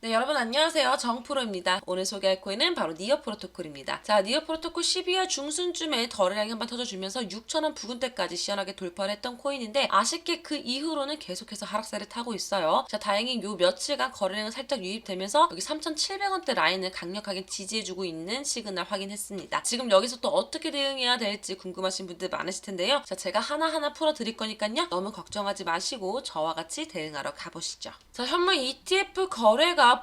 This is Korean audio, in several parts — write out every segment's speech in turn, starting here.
They 여러분 안녕하세요. 정프로입니다. 오늘 소개할 코인은 바로 니어 프로토콜입니다. 자, 니어 프로토콜 12월 중순쯤에 거래량이 한번 터져주면서 6천원 부근대까지 시원하게 돌파를 했던 코인인데 아쉽게 그 이후로는 계속해서 하락세를 타고 있어요. 자, 다행히 요 며칠간 거래량이 살짝 유입되면서 여기 3,700원대 라인을 강력하게 지지해주고 있는 시그널 확인했습니다. 지금 여기서 또 어떻게 대응해야 될지 궁금하신 분들 많으실 텐데요. 자, 제가 하나하나 풀어드릴 거니까요. 너무 걱정하지 마시고 저와 같이 대응하러 가보시죠. 자, 현물 ETF 거래가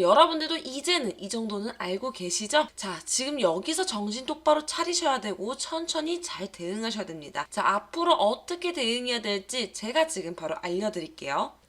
여러분들도 이제는 이 정도는 알고 계시죠? 자, 지금 여기서 정신 똑바로 차리셔야 되고 천천히 잘 대응하셔야 됩니다. 자, 앞으로 어떻게 대응해야 될지 제가 지금 바로 알려드릴게요.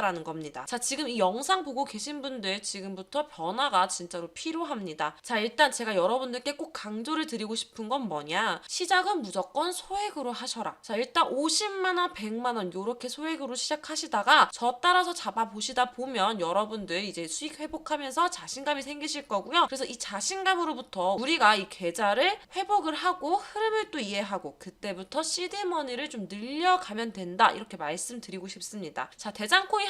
된다. 라는 겁니다. 자, 지금 이 영상 보고 계신 분들 지금부터 변화가 진짜로 필요합니다. 자, 일단 제가 여러분들께 꼭 강조를 드리고 싶은 건 뭐냐? 시작은 무조건 소액으로 하셔라. 자, 일단 50만 원, 100만 원 요렇게 소액으로 시작하시다가 저 따라서 잡아 보시다 보면 여러분들 이제 수익 회복하면서 자신감이 생기실 거고요. 그래서 이 자신감으로부터 우리가 이 계좌를 회복을 하고 흐름을 또 이해하고 그때부터 시드 머니를 좀 늘려가면 된다. 이렇게 말씀드리고 싶습니다. 자, 대장코인